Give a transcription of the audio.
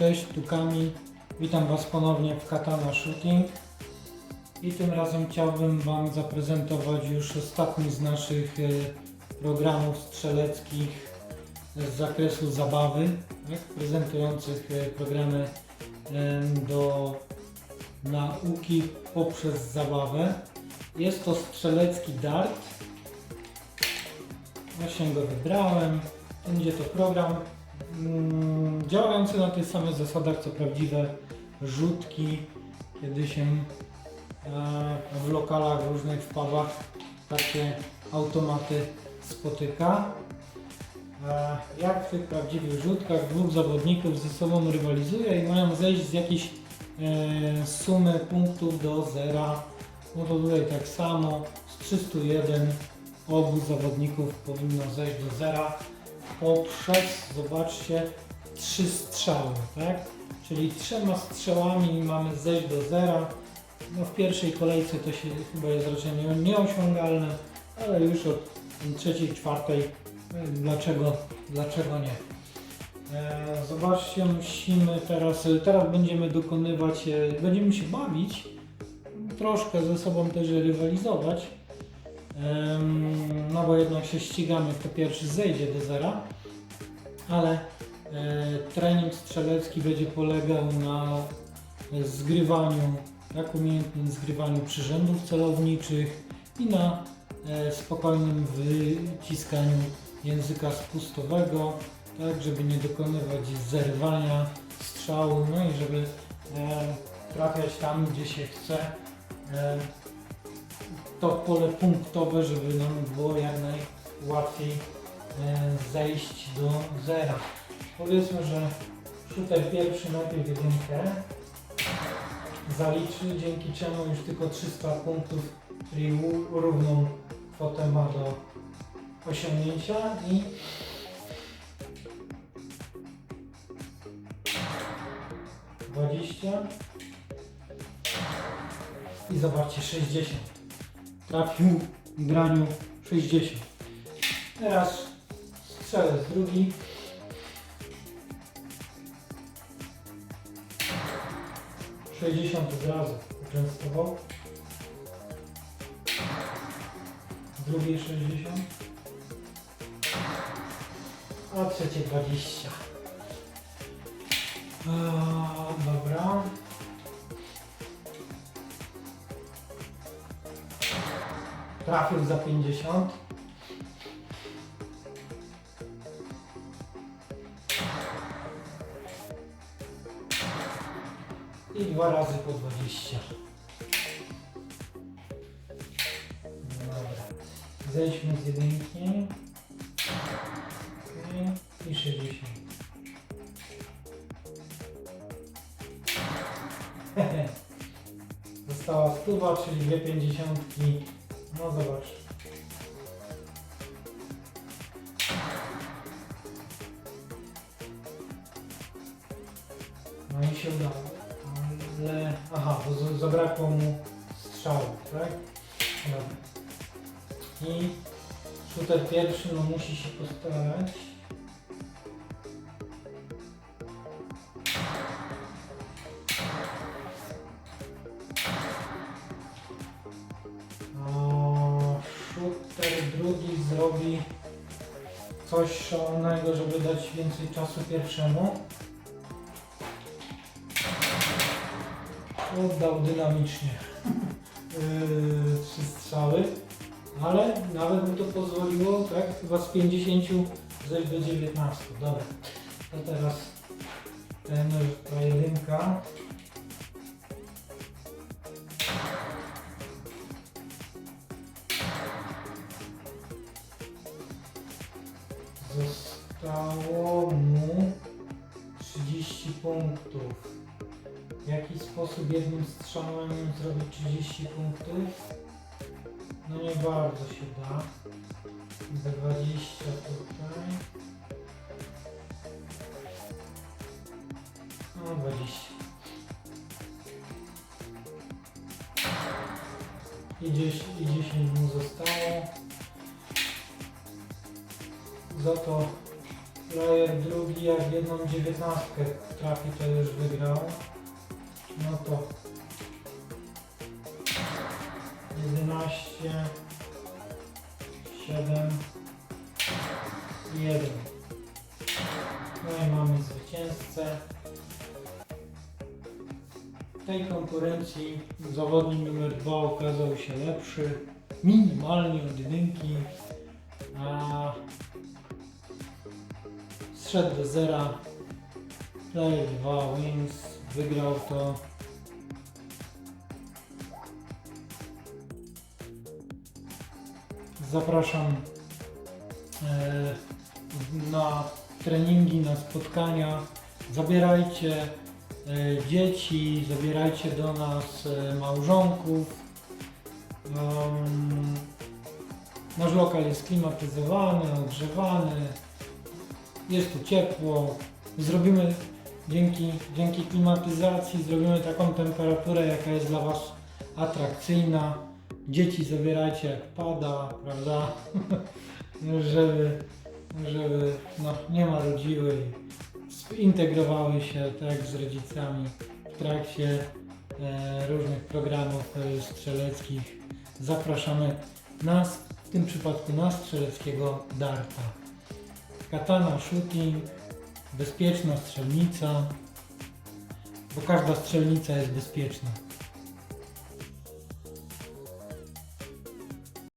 Cześć, tu. Witam Was ponownie w Katana Shooting. I tym razem chciałbym Wam zaprezentować już ostatni z naszych e, programów strzeleckich z zakresu zabawy, tak? prezentujących e, programy e, do nauki poprzez zabawę. Jest to strzelecki dart. Właśnie go wybrałem. Będzie to program działający na tych samych zasadach co prawdziwe rzutki, kiedy się e, w lokalach różnych, w pubach takie automaty spotyka. E, jak w tych prawdziwych rzutkach dwóch zawodników ze sobą rywalizuje i mają zejść z jakiejś e, sumy punktów do zera. No to tutaj tak samo z 301 obu zawodników powinno zejść do zera poprzez, zobaczcie, trzy strzały, tak? Czyli trzema strzałami mamy zejść do zera. No w pierwszej kolejce to się chyba jest raczej nie- nieosiągalne, ale już od trzeciej, czwartej e, dlaczego, dlaczego nie? E, Zobaczcie, musimy teraz, teraz będziemy dokonywać, e, będziemy się bawić, troszkę ze sobą też rywalizować, no bo jednak się ścigamy, kto pierwszy zejdzie do zera, ale e, trening strzelecki będzie polegał na zgrywaniu, tak umiejętnym zgrywaniu przyrządów celowniczych i na e, spokojnym wyciskaniu języka spustowego, tak żeby nie dokonywać zerwania strzału, no i żeby e, trafiać tam, gdzie się chce. To pole punktowe, żeby nam było jak najłatwiej e, zejść do zera. Powiedzmy, że shooter pierwszy najpierw jedynkę zaliczy, dzięki czemu już tylko 300 punktów, czyli równą kwotę ma do osiągnięcia i dwadzieścia i zobaczcie 60 trafił w graniu 60. Teraz strzelec drugi. Sześćdziesiąt od razu częstował. Drugie 60. A trzecie 20. A, dobra. Trafił za 50. I dwa razy po 20. Dobra. Zejdźmy z jedynki. I 60. Została stuwa, czyli dwie pięćdziesiątki. No zobacz. No i się udało. Ale... Aha, bo zabrakło mu strzału, tak? Dobra. I shooter pierwszy no musi się postarać. Drugi zrobi coś szalonego, żeby dać więcej czasu pierwszemu. Oddał dynamicznie yy, trzy strzały, ale nawet mu to pozwoliło, tak, chyba z 50 zejść do 19. Dobra, to teraz ten, ta jedynka. Zostało mu 30 punktów. W jaki sposób jednym strzałem zrobić 30 punktów? No nie bardzo się da. Za 20 tutaj. No 20. I 10, i 10 mu zostało. Za to Player drugi jak jedną dziewiętnastkę trafi to już wygrał. No to 11 7 1 No i mamy zwycięzcę. W tej konkurencji zawodnik numer 2 okazał się lepszy, minimalnie od jedynki, a zszedł do zera. Player 2 wins, wygrał to. Zapraszam e, na treningi, na spotkania. Zabierajcie e, dzieci, zabierajcie do nas e, małżonków. Nasz lokal jest klimatyzowany, ogrzewany, jest tu ciepło. Zrobimy dzięki, dzięki klimatyzacji zrobimy taką temperaturę, jaka jest dla Was atrakcyjna. Dzieci zabierajcie jak pada, prawda? żeby, żeby no, nie marudziły i integrowały się tak z rodzicami w trakcie e, różnych programów e, strzeleckich. Zapraszamy nas, w tym przypadku na strzeleckiego darta. Katana shooting, bezpieczna strzelnica, bo każda strzelnica jest bezpieczna.